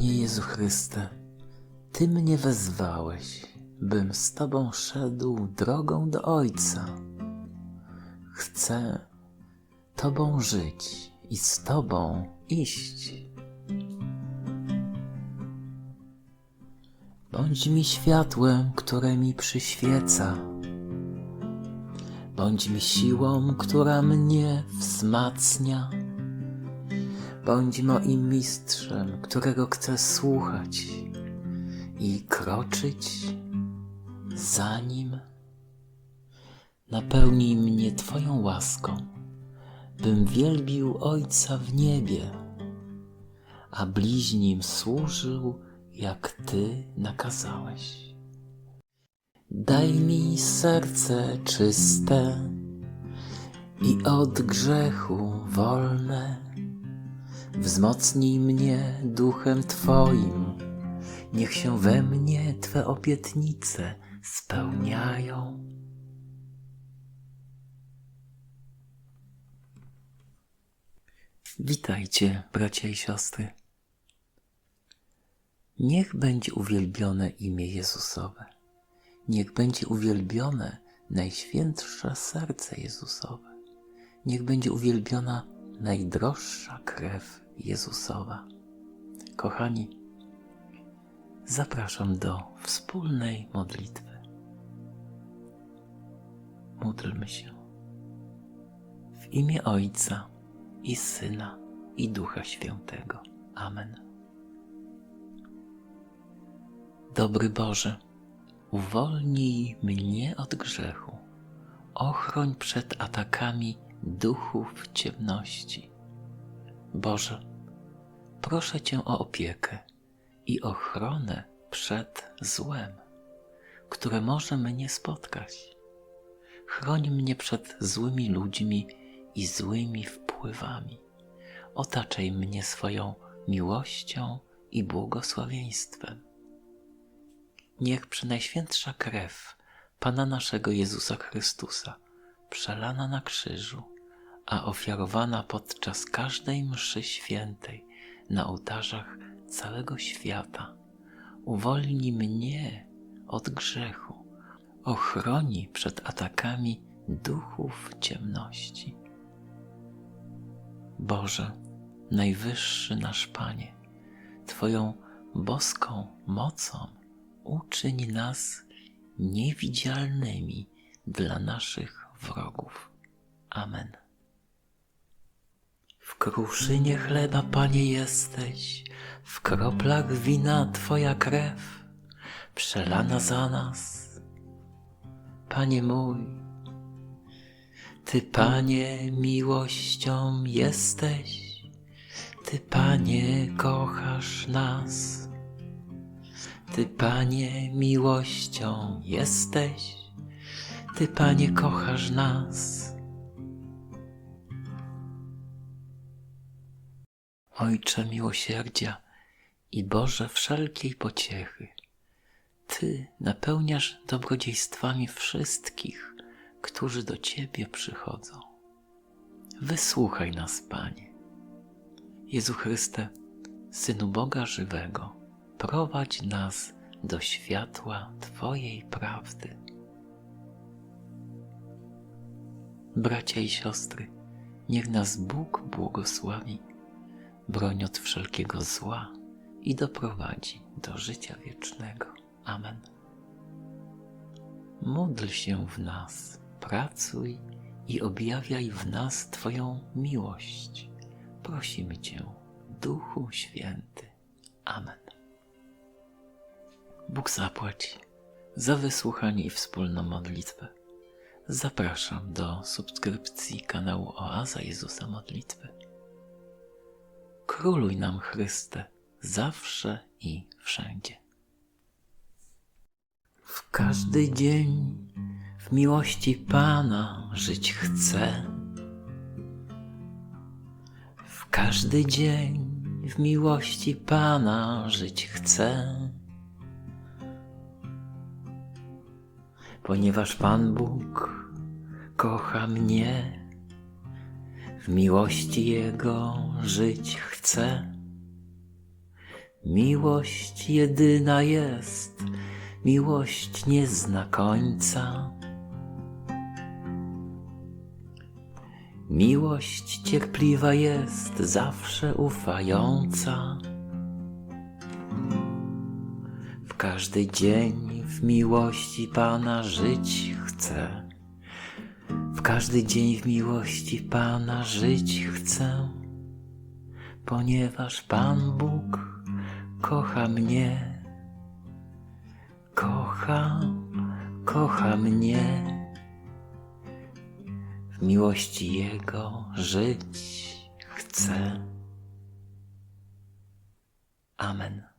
Panie Jezu Chryste, Ty mnie wezwałeś, bym z Tobą szedł drogą do Ojca. Chcę Tobą żyć i z Tobą iść. Bądź mi światłem, które mi przyświeca. Bądź mi siłą, która mnie wzmacnia. Bądź moim mistrzem, którego chcę słuchać i kroczyć za nim. Napełnij mnie Twoją łaską, bym wielbił Ojca w niebie, a bliźnim służył, jak Ty nakazałeś. Daj mi serce czyste i od grzechu wolne. Wzmocnij mnie duchem Twoim, niech się we mnie Twe obietnice spełniają. Witajcie, bracia i siostry. Niech będzie uwielbione imię Jezusowe. Niech będzie uwielbione Najświętsze Serce Jezusowe. Niech będzie uwielbiona najdroższa krew Jezusowa. Kochani, zapraszam do wspólnej modlitwy. Módlmy się. W imię Ojca i Syna i Ducha Świętego. Amen. Dobry Boże, uwolnij mnie od grzechu, ochroń przed atakami duchów ciemności. Boże, proszę Cię o opiekę i ochronę przed złem, które może mnie spotkać. Chroń mnie przed złymi ludźmi i złymi wpływami. Otaczaj mnie swoją miłością i błogosławieństwem. Niech przynajświętsza krew Pana naszego Jezusa Chrystusa, przelana na krzyżu, a ofiarowana podczas każdej mszy świętej na ołtarzach całego świata, uwolni mnie od grzechu, ochroni przed atakami duchów ciemności. Boże, Najwyższy nasz Panie, Twoją boską mocą uczyń nas niewidzialnymi dla naszych wrogów. Amen. Kruszynie chleba, Panie, jesteś, w kroplach wina Twoja krew, przelana za nas. Panie mój, Ty, Panie, miłością jesteś, Ty, Panie, kochasz nas. Ty, Panie, miłością jesteś, Ty, Panie, kochasz nas. Ojcze miłosierdzia i Boże wszelkiej pociechy, Ty napełniasz dobrodziejstwami wszystkich, którzy do Ciebie przychodzą. Wysłuchaj nas, Panie. Jezu Chryste, Synu Boga żywego, prowadź nas do światła Twojej prawdy. Bracia i siostry, niech nas Bóg błogosławi, broń od wszelkiego zła i doprowadzi do życia wiecznego. Amen. Módl się w nas, pracuj i objawiaj w nas Twoją miłość. Prosimy Cię, Duchu Święty. Amen. Bóg zapłać za wysłuchanie i wspólną modlitwę. Zapraszam do subskrypcji kanału Oaza Jezusa Modlitwy. Króluj nam Chryste zawsze i wszędzie. W każdy dzień w miłości Pana żyć chcę. W każdy dzień w miłości Pana żyć chcę. Ponieważ Pan Bóg kocha mnie, w miłości Jego żyć chcę. Miłość jedyna jest, miłość nie zna końca. Miłość cierpliwa jest, zawsze ufająca. W każdy dzień w miłości Pana żyć chcę. W każdy dzień w miłości Pana żyć chcę, ponieważ Pan Bóg kocha mnie. Kocha, kocha mnie. W miłości Jego żyć chcę. Amen.